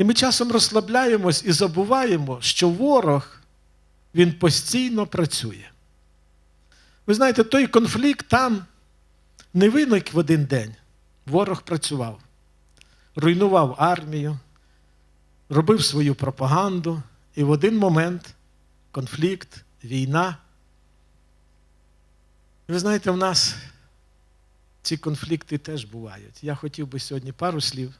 І ми часом розслабляємось і забуваємо, що ворог, він постійно працює. Ви знаєте, той конфлікт там не виник в один день. Ворог працював, руйнував армію, робив свою пропаганду, і в один момент конфлікт, війна. Ви знаєте, в нас ці конфлікти теж бувають. Я хотів би сьогодні пару слів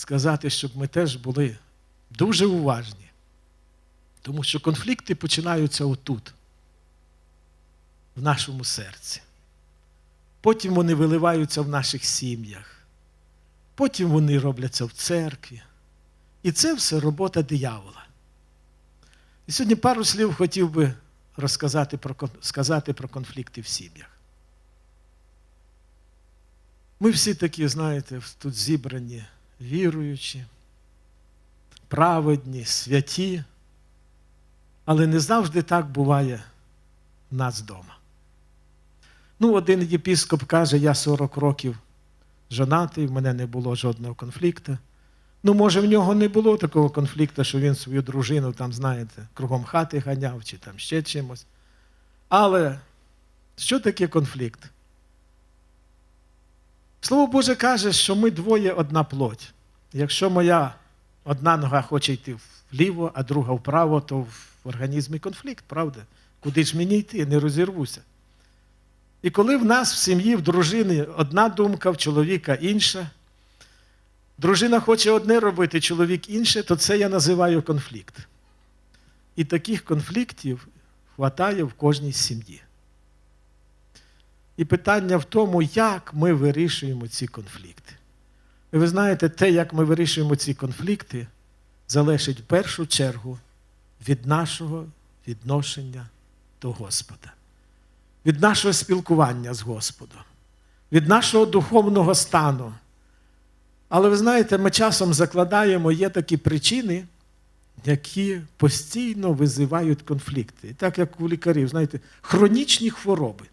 сказати, щоб ми теж були дуже уважні. Тому що конфлікти починаються отут, в нашому серці. Потім вони виливаються в наших сім'ях. Потім вони робляться в церкві. І це все робота диявола. І сьогодні пару слів хотів би розказати про, сказати про конфлікти в сім'ях. Ми всі такі, знаєте, тут зібрані віруючі, праведні, святі, але не завжди так буває в нас вдома. Ну, один єпіскоп каже, я 40 років жонатий, в мене не було жодного конфлікту. Ну, може, в нього не було такого конфлікту, що він свою дружину, там, знаєте, кругом хати ганяв чи там ще чимось. Але що таке конфлікт? Слово Боже каже, що ми двоє одна плоть. Якщо моя одна нога хоче йти вліво, а друга вправо, то в організмі конфлікт, правда? Куди ж мені йти? Не розірвуся. І коли в нас в сім'ї, в дружини одна думка, в чоловіка інша, дружина хоче одне робити, чоловік інше, то це я називаю конфлікт. І таких конфліктів хватає в кожній сім'ї. І питання в тому, як ми вирішуємо ці конфлікти. І ви знаєте, те, як ми вирішуємо ці конфлікти, залежить в першу чергу від нашого відношення до Господа, від нашого спілкування з Господом, від нашого духовного стану. Але ви знаєте, ми часом закладаємо, є такі причини, які постійно визивають конфлікти. І так як у лікарів, знаєте, хронічні хвороби.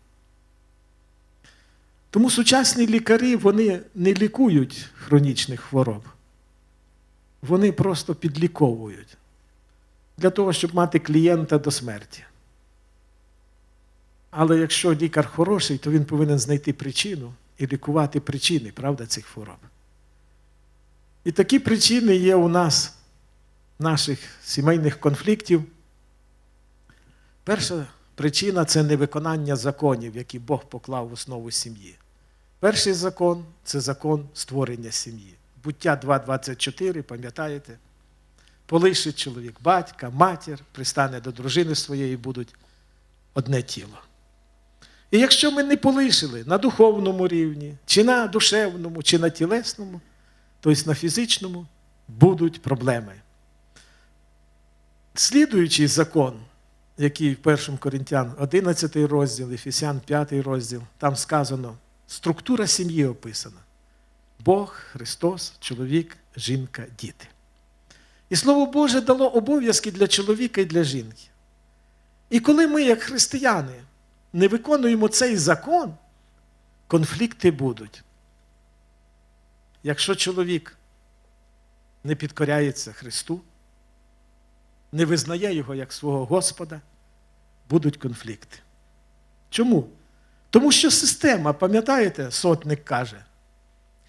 Тому сучасні лікарі вони не лікують хронічних хвороб. Вони просто підліковують для того, щоб мати клієнта до смерті. Але якщо лікар хороший, то він повинен знайти причину і лікувати причини, правда, цих хвороб. І такі причини є у нас, наших сімейних конфліктів. Перша причина це невиконання законів, які Бог поклав в основу сім'ї. Перший закон це закон створення сім'ї. Буття 2.24, пам'ятаєте? Полишить чоловік батька, матір, пристане до дружини своєї, будуть одне тіло. І якщо ми не полишили на духовному рівні, чи на душевному, чи на тілесному, тобто на фізичному, будуть проблеми. Слідуючий закон, який в 1 Коринтян 11 розділ, Ефесян 5 розділ, там сказано, структура сім'ї описана. Бог, Христос, чоловік, жінка, діти. І Слово Боже дало обов'язки для чоловіка і для жінки. І коли ми, як християни, не виконуємо цей закон, конфлікти будуть. Якщо чоловік не підкоряється Христу, не визнає Його як свого Господа, будуть конфлікти. Чому? Тому що система, пам'ятаєте, сотник каже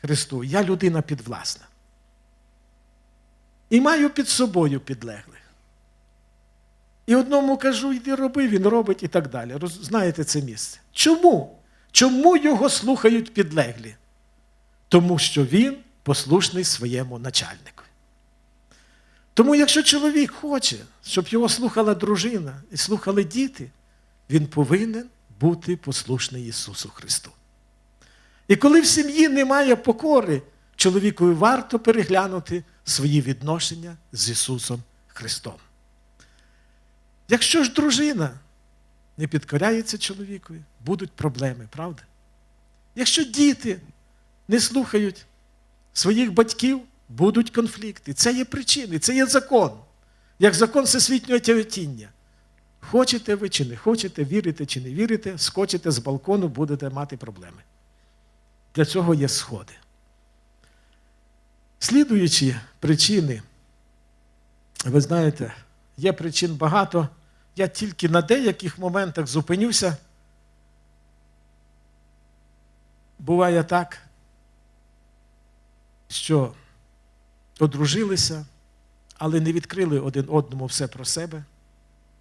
Христу, я людина підвласна. І маю під собою підлеглих. І одному кажу, йди роби, він робить і так далі. Знаєте це місце. Чому? Чому його слухають підлеглі? Тому що він послушний своєму начальнику. Тому, якщо чоловік хоче, щоб його слухала дружина і слухали діти, він повинен бути послушний Ісусу Христу. І коли в сім'ї немає покори, чоловікові варто переглянути свої відношення з Ісусом Христом. Якщо ж дружина не підкоряється чоловікові, будуть проблеми, правда? Якщо діти не слухають своїх батьків, будуть конфлікти. Це є причини, це є закон, як закон всесвітнього тяготіння. Хочете ви чи не хочете, вірите чи не вірите, скочите з балкону, будете мати проблеми. Для цього є сходи. Слідуючі причини, ви знаєте, є причин багато. Я тільки на деяких моментах зупинюся. Буває так, що одружилися, але не відкрили один одному все про себе,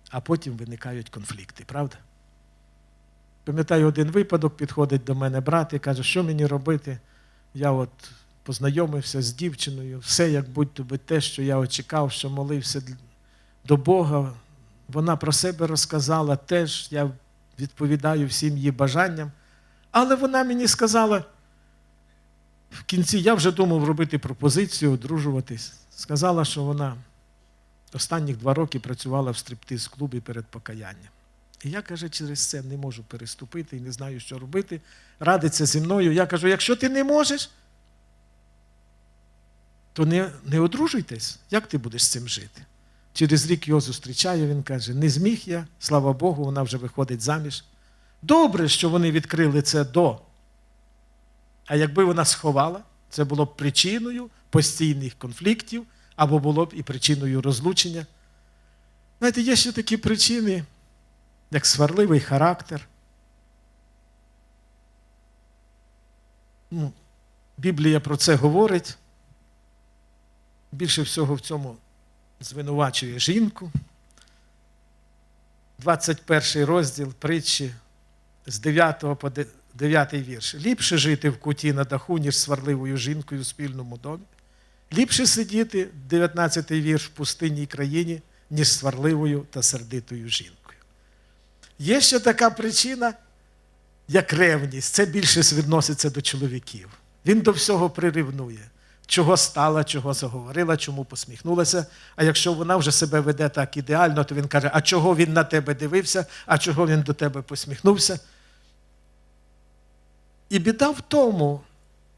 а потім виникають конфлікти, правда? Пам'ятаю, один випадок підходить до мене брат і каже, що мені робити? Я от познайомився з дівчиною, все як будь-то би те, що я очікав, що молився до Бога. Вона про себе розказала теж, я відповідаю всім її бажанням. Але вона мені сказала, в кінці я вже думав робити пропозицію, одружуватись. Сказала, що вона останніх два роки працювала в стриптиз-клубі перед покаянням. І я, каже, через це не можу переступити і не знаю, що робити. Радиться зі мною. Я кажу, якщо ти не можеш, то не, не одружуйтесь. Як ти будеш з цим жити? Через рік його зустрічаю, він каже: не зміг я, слава Богу, вона вже виходить заміж. Добре, що вони відкрили це до. А якби вона сховала, це було б причиною постійних конфліктів або було б і причиною розлучення. Знаєте, є ще такі причини, як сварливий характер. Ну, Біблія про це говорить. Більше всього в цьому звинувачує жінку. 21 розділ притчі з 9 по 9 вірш. Ліпше жити в куті на даху, ніж сварливою жінкою в спільному домі. Ліпше сидіти, 19 вірш, в пустинній країні, ніж сварливою та сердитою жінкою. Є ще така причина, як ревність. Це більше відноситься до чоловіків. Він до всього прирівнує. Чого стала, чого заговорила, чому посміхнулася. А якщо вона вже себе веде так ідеально, то він каже, а чого він на тебе дивився, а чого він до тебе посміхнувся. І біда в тому,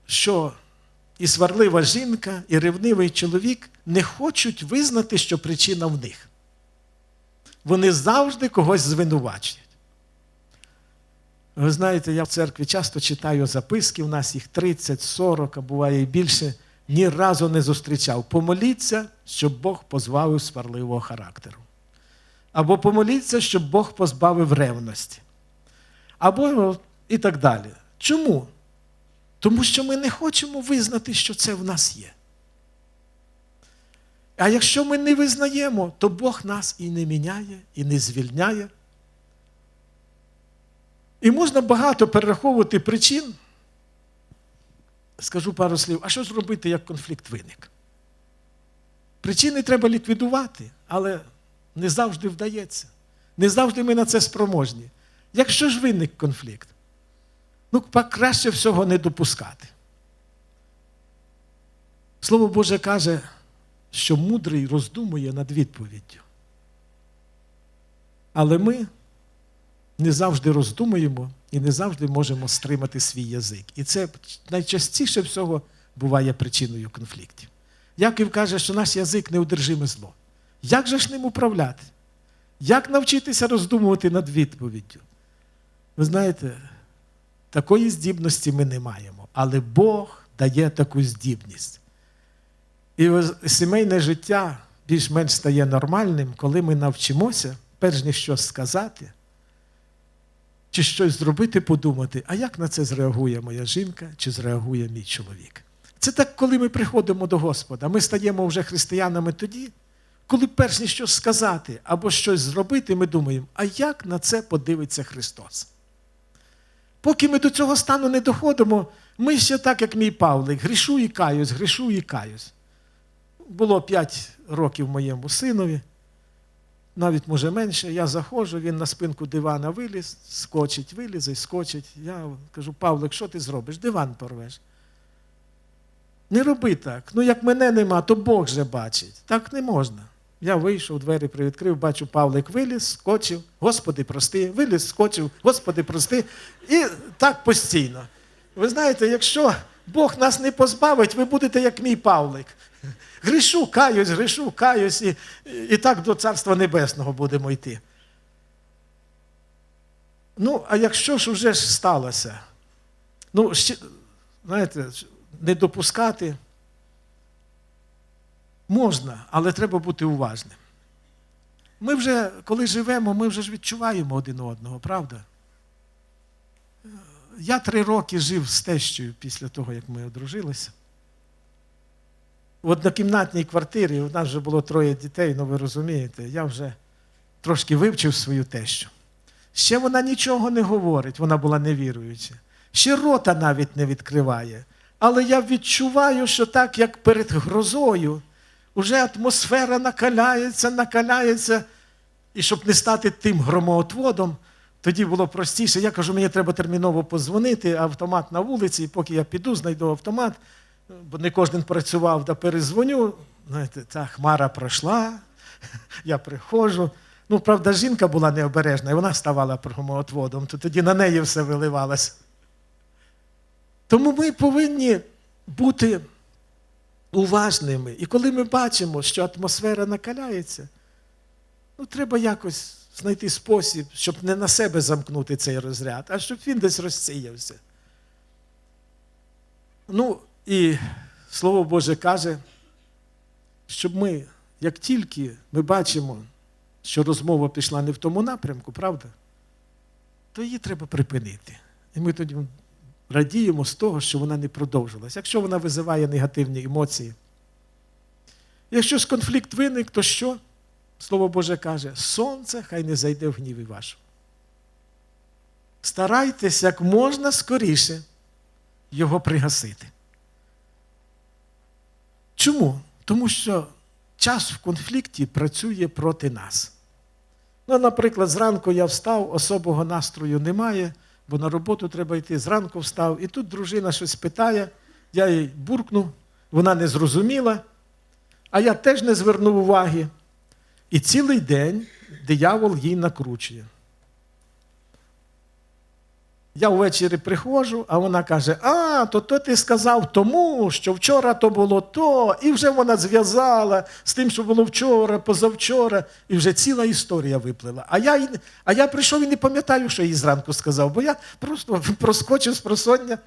що і сварлива жінка, і ревнивий чоловік не хочуть визнати, що причина в них. Вони завжди когось звинувачують. Ви знаєте, я в церкві часто читаю записки, у нас їх 30, 40, а буває і більше. Ні разу не зустрічав. Помоліться, щоб Бог позбавив сварливого характеру. Або помоліться, щоб Бог позбавив ревності. Або і так далі. Чому? Тому що ми не хочемо визнати, що це в нас є. А якщо ми не визнаємо, то Бог нас і не міняє, і не звільняє. І можна багато перераховувати причин. Скажу пару слів, а що зробити, як конфлікт виник? Причини треба ліквідувати, але не завжди вдається. Не завжди ми на це спроможні. Якщо ж виник конфлікт, ну краще всього не допускати. Слово Боже каже, що мудрий роздумує над відповіддю. Але ми не завжди роздумуємо і не завжди можемо стримати свій язик. І це найчастіше всього буває причиною конфліктів. Яків каже, що наш язик неудержиме зло. Як же ж ним управляти? Як навчитися роздумувати над відповіддю? Ви знаєте, такої здібності ми не маємо, але Бог дає таку здібність. І сімейне життя більш-менш стає нормальним, коли ми навчимося, перш ніж щось сказати, чи щось зробити, подумати, а як на це зреагує моя жінка, чи зреагує мій чоловік. Це так, коли ми приходимо до Господа. Ми стаємо вже християнами тоді, коли перш ніж щось сказати або щось зробити, ми думаємо, а як на це подивиться Христос? Поки ми до цього стану не доходимо, ми ще так, як мій Павлик, грішу і каюсь, грішу і каюсь. Було 5 років моєму синові, навіть може менше, я заходжу, він на спинку дивана виліз, скочить, вилізе, скочить. Я кажу, Павлик, що ти зробиш? Диван порвеш. Не роби так. Ну, як мене нема, то Бог же бачить. Так не можна. Я вийшов, двері привідкрив, бачу, Павлик виліз, скочив, Господи, прости, виліз, скочив, Господи, прости. І так постійно. Ви знаєте, якщо Бог нас не позбавить, ви будете як мій Павлик. Грішу, каюсь, грішу, каюсь, і, і так до Царства Небесного будемо йти. Ну, а якщо ж вже ж сталося, ну, ще, знаєте, не допускати, Можна, але треба бути уважним. Ми вже, коли живемо, ми вже ж відчуваємо один одного, правда? Я три роки жив з тещою після того, як ми одружилися. В однокімнатній квартирі у нас вже було троє дітей, ну ви розумієте, я вже трошки вивчив свою тещу. Ще вона нічого не говорить, вона була невіруюча. Ще рота навіть не відкриває. Але я відчуваю, що так, як перед грозою, вже атмосфера накаляється, накаляється. І щоб не стати тим громоотводом, тоді було простіше. Я кажу, мені треба терміново позвонити, автомат на вулиці, і поки я піду, знайду автомат, бо не кожен працював, да перезвоню. Знаєте, та хмара пройшла, я приходжу. Ну, правда, жінка була необережна, і вона ставала громоотводом, то тоді на неї все виливалося. Тому ми повинні бути уважними. І коли ми бачимо, що атмосфера накаляється, ну, треба якось знайти спосіб, щоб не на себе замкнути цей розряд, а щоб він десь розсіявся. Ну, і Слово Боже каже, щоб ми, як тільки ми бачимо, що розмова пішла не в тому напрямку, правда, то її треба припинити. І ми тоді радіємо з того, що вона не продовжилась. Якщо вона визиває негативні емоції. Якщо ж конфлікт виник, то що? Слово Боже каже, сонце хай не зайде в гніві вашу. Старайтесь як можна скоріше його пригасити. Чому? Тому що час в конфлікті працює проти нас. Ну, наприклад, зранку я встав, особого настрою немає, бо на роботу треба йти. Зранку встав, і тут дружина щось питає, я їй буркнув, вона не зрозуміла, а я теж не звернув уваги. І цілий день диявол їй накручує. Я ввечері приходжу, а вона каже: А, то то ти сказав тому, що вчора то було то, і вже вона зв'язала з тим, що було вчора, позавчора, і вже ціла історія виплила. А я, а я прийшов і не пам'ятаю, що їй зранку сказав, бо я просто проскочив з просоння.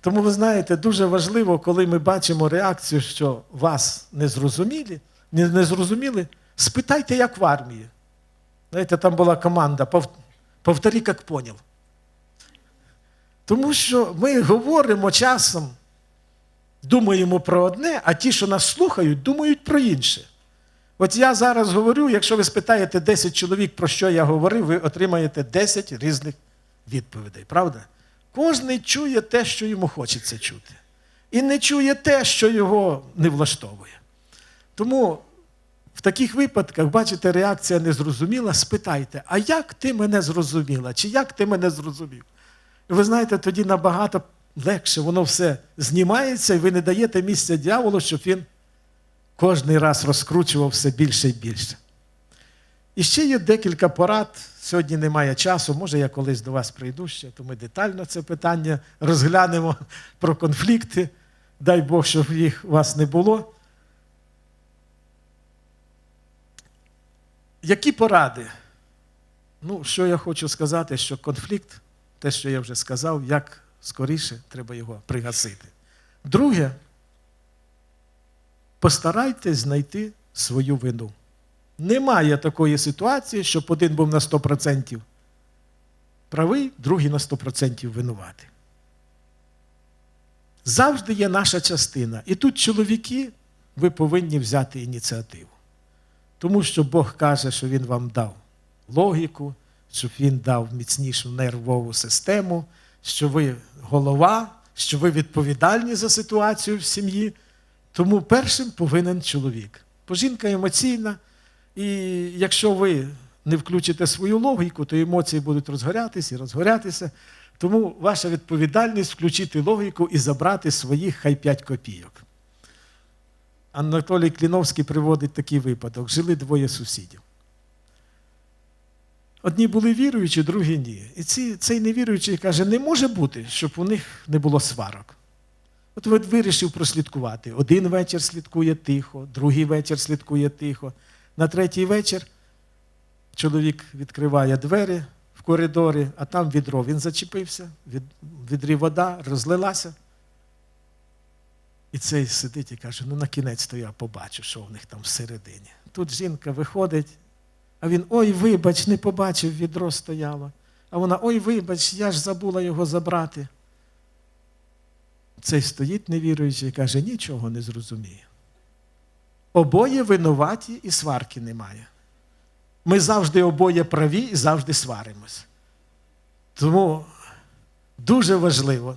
Тому ви знаєте, дуже важливо, коли ми бачимо реакцію, що вас не зрозуміли, не, не зрозуміли, спитайте, як в армії. Знаєте, там була команда, «Пов- повтори, як поняв. Тому що ми говоримо часом, думаємо про одне, а ті, що нас слухають, думають про інше. От я зараз говорю, якщо ви спитаєте 10 чоловік, про що я говорив, ви отримаєте 10 різних відповідей, правда? Кожний чує те, що йому хочеться чути. І не чує те, що його не влаштовує. Тому в таких випадках, бачите, реакція незрозуміла, спитайте, а як ти мене зрозуміла? Чи як ти мене зрозумів? Ви знаєте, тоді набагато легше воно все знімається, і ви не даєте місця дьяволу, щоб він кожний раз розкручував все більше і більше. І ще є декілька порад. Сьогодні немає часу, може я колись до вас прийду ще, то ми детально це питання розглянемо про конфлікти. Дай Бог, щоб їх у вас не було. Які поради? Ну, що я хочу сказати, що конфлікт, те, що я вже сказав, як скоріше треба його пригасити. Друге, постарайтесь знайти свою вину. Немає такої ситуації, щоб один був на 100% правий, другий на 100% винуватий. Завжди є наша частина. І тут, чоловіки, ви повинні взяти ініціативу. Тому що Бог каже, що Він вам дав логіку, щоб Він дав міцнішу нервову систему, що ви голова, що ви відповідальні за ситуацію в сім'ї. Тому першим повинен чоловік. Бо жінка емоційна, і якщо ви не включите свою логіку, то емоції будуть розгорятися і розгорятися. Тому ваша відповідальність включити логіку і забрати своїх хай 5 копійок. Анатолій Кліновський приводить такий випадок: жили двоє сусідів. Одні були віруючі, другі ні. І ці, цей невіруючий каже, не може бути, щоб у них не було сварок. От він вирішив прослідкувати. Один вечір слідкує тихо, другий вечір слідкує тихо. На третій вечір чоловік відкриває двері в коридорі, а там відро. Він зачепився, від, відрі вода розлилася. І цей сидить і каже: ну на кінець то я побачу, що в них там всередині. Тут жінка виходить, а він ой, вибач, не побачив, відро стояло. А вона, ой, вибач, я ж забула його забрати. Цей стоїть невіруючий і каже, нічого не зрозуміє. Обоє винуваті і сварки немає. Ми завжди обоє праві і завжди сваримось. Тому дуже важливо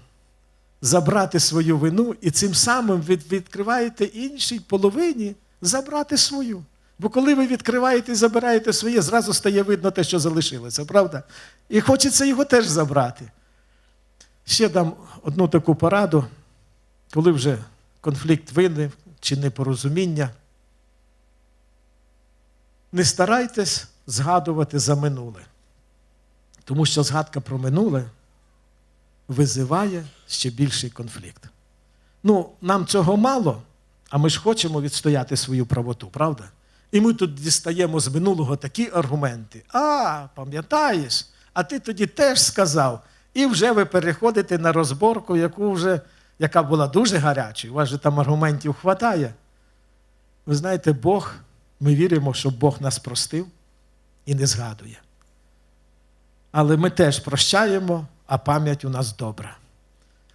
забрати свою вину і цим самим відкриваєте іншій половині забрати свою. Бо коли ви відкриваєте і забираєте своє, зразу стає видно те, що залишилося, правда? І хочеться його теж забрати. Ще дам одну таку пораду, коли вже конфлікт виник чи непорозуміння. Не старайтесь згадувати за минуле, тому що згадка про минуле визиває ще більший конфлікт. Ну, нам цього мало, а ми ж хочемо відстояти свою правоту, правда? І ми тут дістаємо з минулого такі аргументи. А, пам'ятаєш, а ти тоді теж сказав. І вже ви переходите на розборку, яку вже, яка була дуже гарячою. У вас же там аргументів хватає. Ви знаєте, Бог, ми віримо, що Бог нас простив і не згадує. Але ми теж прощаємо, а пам'ять у нас добра.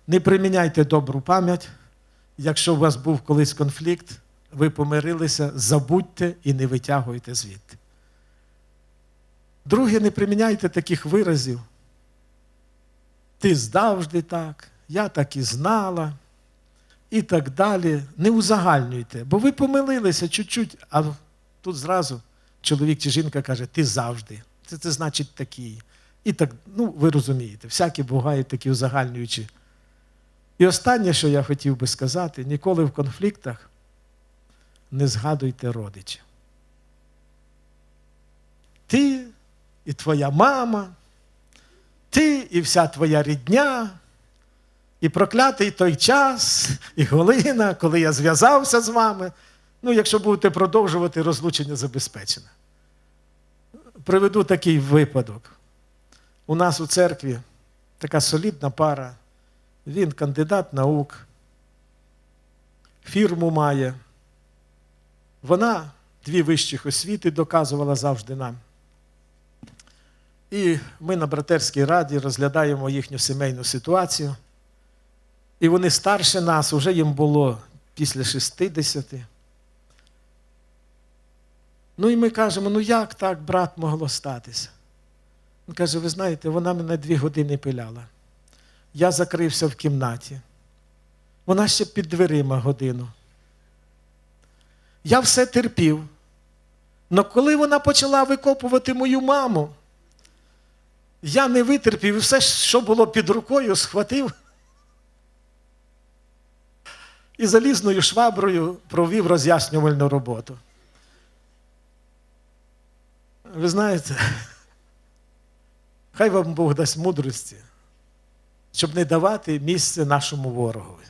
Не приміняйте добру пам'ять. Якщо у вас був колись конфлікт, ви помирилися, забудьте і не витягуйте звідти. Друге, не приміняйте таких виразів. Ти завжди так, я так і знала, і так далі. Не узагальнюйте, бо ви помилилися чуть-чуть, а тут зразу чоловік чи жінка каже, ти завжди. Це, це значить такий. І так, ну, ви розумієте, всякі бувають такі узагальнюючі. І останнє, що я хотів би сказати, ніколи в конфліктах не згадуйте родичів. Ти і твоя мама, ти і вся твоя рідня, і проклятий той час, і Голина, коли я зв'язався з вами. Ну, якщо будете продовжувати, розлучення забезпечене. Приведу такий випадок. У нас у церкві така солідна пара. Він кандидат наук, фірму має. Вона дві вищих освіти доказувала завжди нам. І ми на братерській раді розглядаємо їхню сімейну ситуацію. І вони старше нас, вже їм було після 60. Ну і ми кажемо, ну як так, брат, могло статися? Він каже, ви знаєте, вона мене дві години пиляла. Я закрився в кімнаті. Вона ще під дверима годину. Я все терпів. Но коли вона почала викопувати мою маму, я не витерпів і все, що було під рукою, схватив і залізною шваброю провів роз'яснювальну роботу. Ви знаєте, хай вам Бог дасть мудрості, щоб не давати місце нашому ворогові.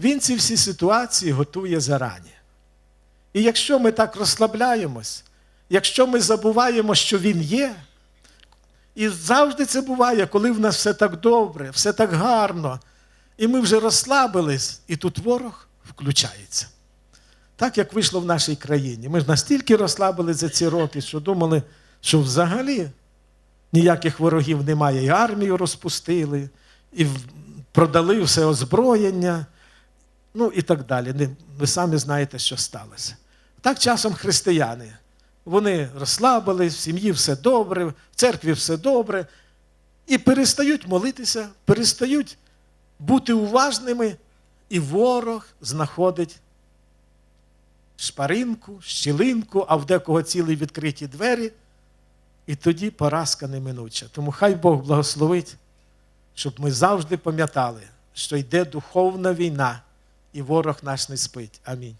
Він ці всі ситуації готує зарані. І якщо ми так розслабляємось, якщо ми забуваємо, що Він є, і завжди це буває, коли в нас все так добре, все так гарно, і ми вже розслабились, і тут ворог включається. Так як вийшло в нашій країні. Ми ж настільки розслабились за ці роки, що думали, що взагалі ніяких ворогів немає, і армію розпустили, і продали все озброєння, ну і так далі. Ви самі знаєте, що сталося. Так часом християни. Вони розслабились, в сім'ї все добре, в церкві все добре, і перестають молитися, перестають бути уважними, і ворог знаходить шпаринку, щілинку, а в декого цілі відкриті двері, і тоді поразка неминуча. Тому хай Бог благословить, щоб ми завжди пам'ятали, що йде духовна війна, і ворог наш не спить. Амінь.